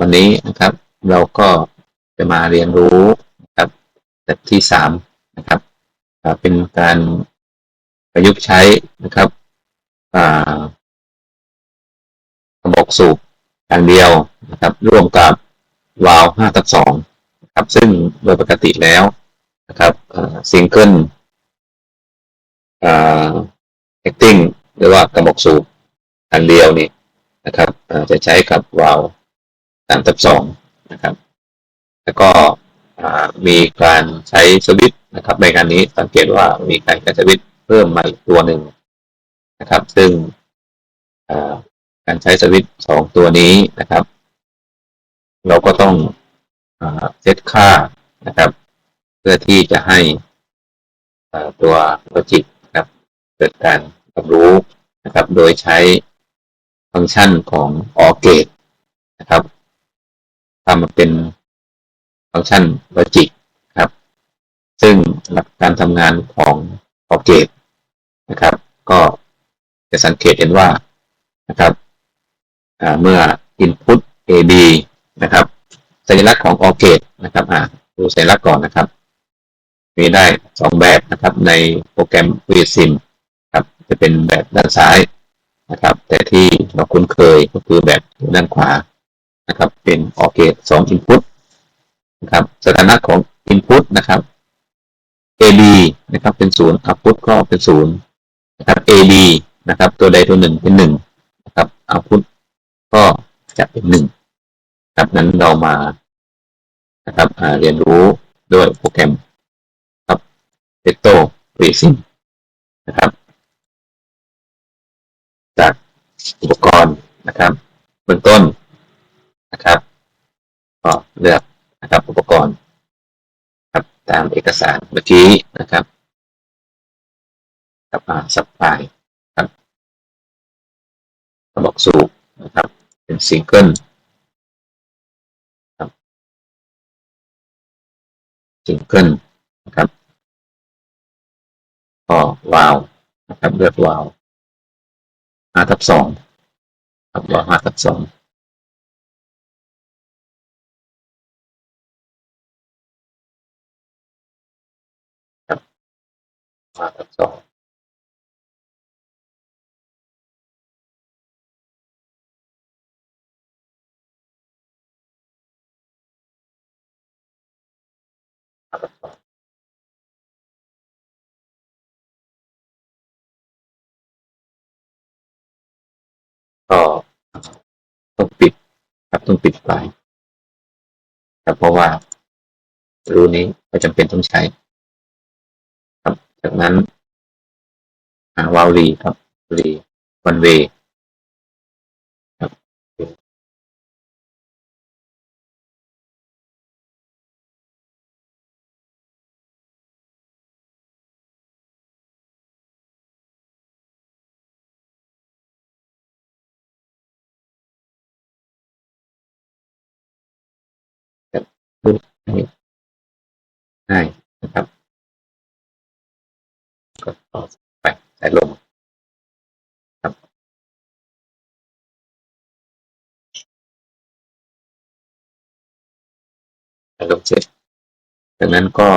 วันนี้นะครับ เราก็จะมาเรียนรู้นะครับแบบที่สามนะครับเป็นการประยุกต์ใช้นะครับกระบอกสูบอย่างเดียวนะครับ ร่วมกับวาล์ว5ทับ2นะครับซึ่งโดยปกติแล้วนะครับซิงเกิลอ่า acting หรือว่ากระบอกสูบอันเดียวนี่นะครับจะใช้กับวาล์ว สามทับสองนะครับ แล้วก็มีการใช้สวิตช์นะครับในการนี้สังเกตว่ามีการใช้สวิตช์เพิ่มมาอีกตัวหนึ่งนะครับ ซึ่งการใช้สวิตช์สองตัวนี้นะครับ เราก็ต้องเซตค่านะครับ เพื่อที่จะให้ตัวโลจิกนะครับเกิดการรับรู้นะครับ โดยใช้ฟังก์ชันของ OR gate นะครับ ทำมาเป็นฟังก์ชัน logic ครับ ซึ่งหลักการทำงานของ OR gate นะครับ ก็จะสังเกตเห็นว่านะครับเมื่อ input AB นะครับ สัญลักษณ์ของ OR gate นะครับอ่าดูสัญลักษณ์ก่อนนะครับ มีได้สองแบบนะครับในโปรแกรม VSIM ครับจะเป็นแบบด้านซ้ายนะครับ แต่ที่เราคุ้นเคยก็คือแบบด้านขวา นะครับ เป็น OR gate สอง input นะครับสถานะของ input นะครับ AB นะครับเป็นศูนย์ output ก็เป็นศูนย์นะครับ AB นะครับ ตัวใดตัวหนึ่งเป็นหนึ่งนะครับ output ก็จะเป็นหนึ่งครับนั้นเรามานะครับเรียนรู้ด้วยโปรแกรมครับ v e c t o Racing นะครับ จากอุปกรณ์นะครับเบื้องต้น นะครับ ก็เลือกนะครับอุปกรณ์ครับตามเอกสารเมื่อกี้นะครับกับสับไฟครับระบบสูบนะครับเป็นซิงเกิลครับซิงเกิลนะครับก็วาวนะครับเลือกวาล์ว5ทับ2ครับวาล์ว5ทับง ห้าทับสองห้าทับสองก็ต้องปิดครับต้องปิดไฟครับเพราะว่ารูนี้ไม่จำเป็นต้องใช้ จากนั้นหาวาลีครับลีวันเวครับดูง่ ลมเสร็จจากนั้นก็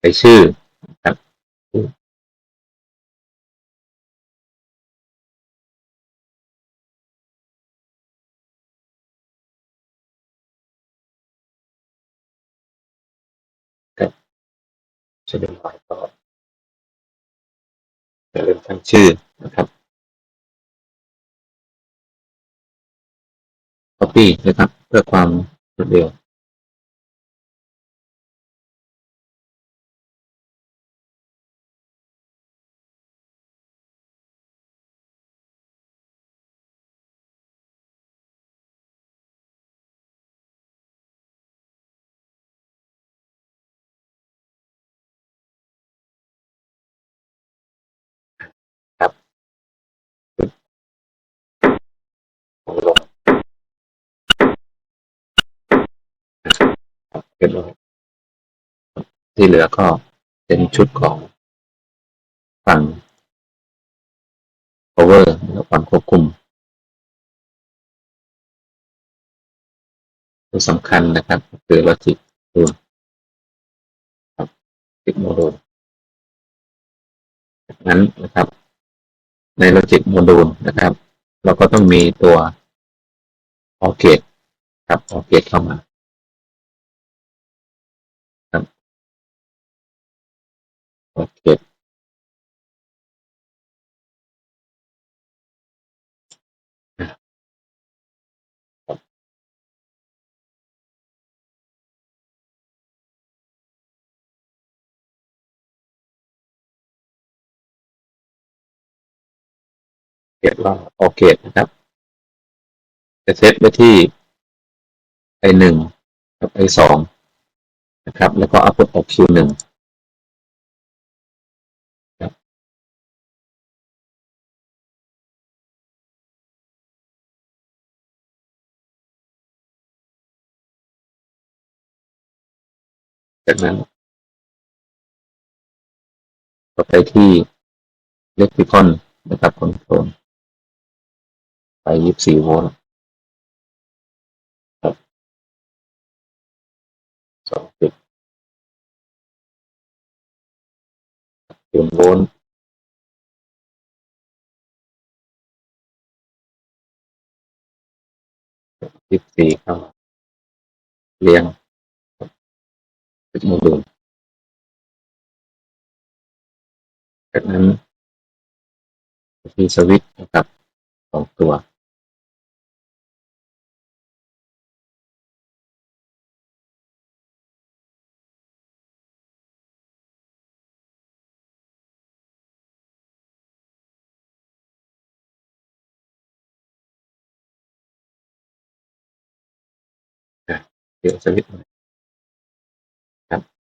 ไปชื่อนะครับจะเดินไปต่อจะเริ่มตั้งชื่อนะครับ copy นะครับ เพื่อความ รวดเร็วของลง เรียบร้อยที่เหลือก็เป็นชุดของฝั่ง power และฝั่งควบคุม ตัวสำคัญนะครับ คือลอจิกตัวครับจิกโมดูลจากนั้นนะครับ ในลอจิกโมดูลนะครับ เราก็ต้องมีตัวออเกตครับออเกตเข้ามา เกตเรียกว่าออเกตนะครับ จะเซตไว้ที่ไอหนึ่งกับไอสองนะครับ แล้วก็เอาพุทออกคิวหนึ่ง จากนั้นก็ไปที่เล็ก i ิคอนนะครับคอนโทรลไปยี่สิบสี่โวลต์ครับสองจุดศูนย์โวลต์ยี่สิบสี่เข้ามาเรียง เป็นโมดูลจากนั้นมีสวิตช์นะครับสองตัว เดี๋ยวสวิตช์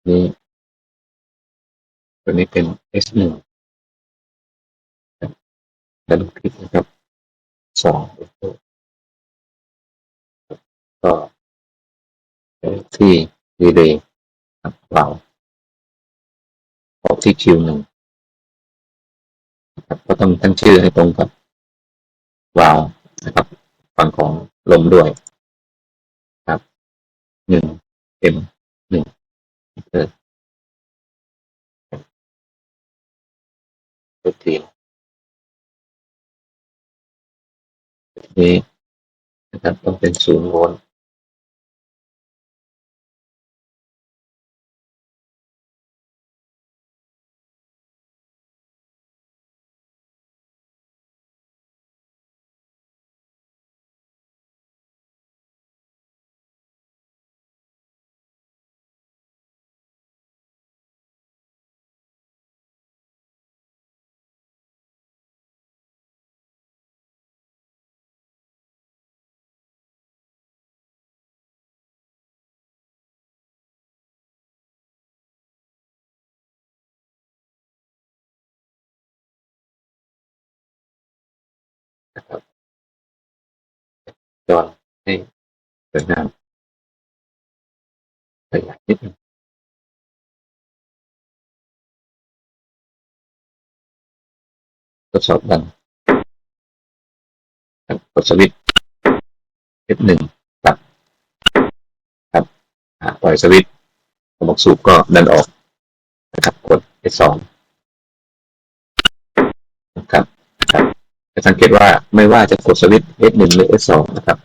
นี่ตัวนี้เป็น S หนึ่งแล้วคลิกนะครับสองก็ที่รีเลยครับเราออกที่คิวหนึ่งครับก็ต้องตั้งชื่อให้ตรงกับวาวนะครับฝั่งของลมด้วย ครับหนึ่งเอ็ม ทุกทีนี้นะครับต้องเป็นศูนย์โวลต์ นะครับจอนให้สวยงามขยายนิดนึงทดสอบดันกดสวิตช์ F1 ตัดครับอ่าปล่อยสวิตช์ระบอกสูบก็ดันออกนะครับกด F2 นะครับครับ จะสังเกตว่าไม่ว่าจะกดสวิตช์ F1 หรือ F2 นะครับ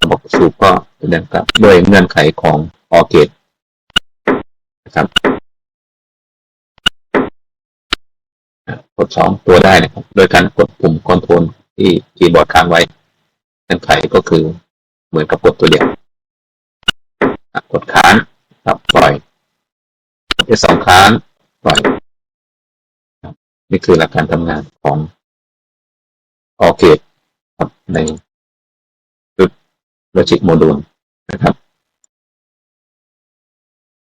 ระบอกสูบก็จะดันกับด้วยเงื่อนไขของออเกตนะครับกดสองตัวได้นะครับ โดยการกดปุ่มคอนโทรลที่คีย์บอร์ดค้างไว้เงื่อนไขก็คือเหมือนกับกดตัวเดียวกดค้างครับปล่อยกดสองค้างปล่อยนี่คือหลักการทำงานของ ออกเกตครับในชุดโลจิกโมดูลนะครับ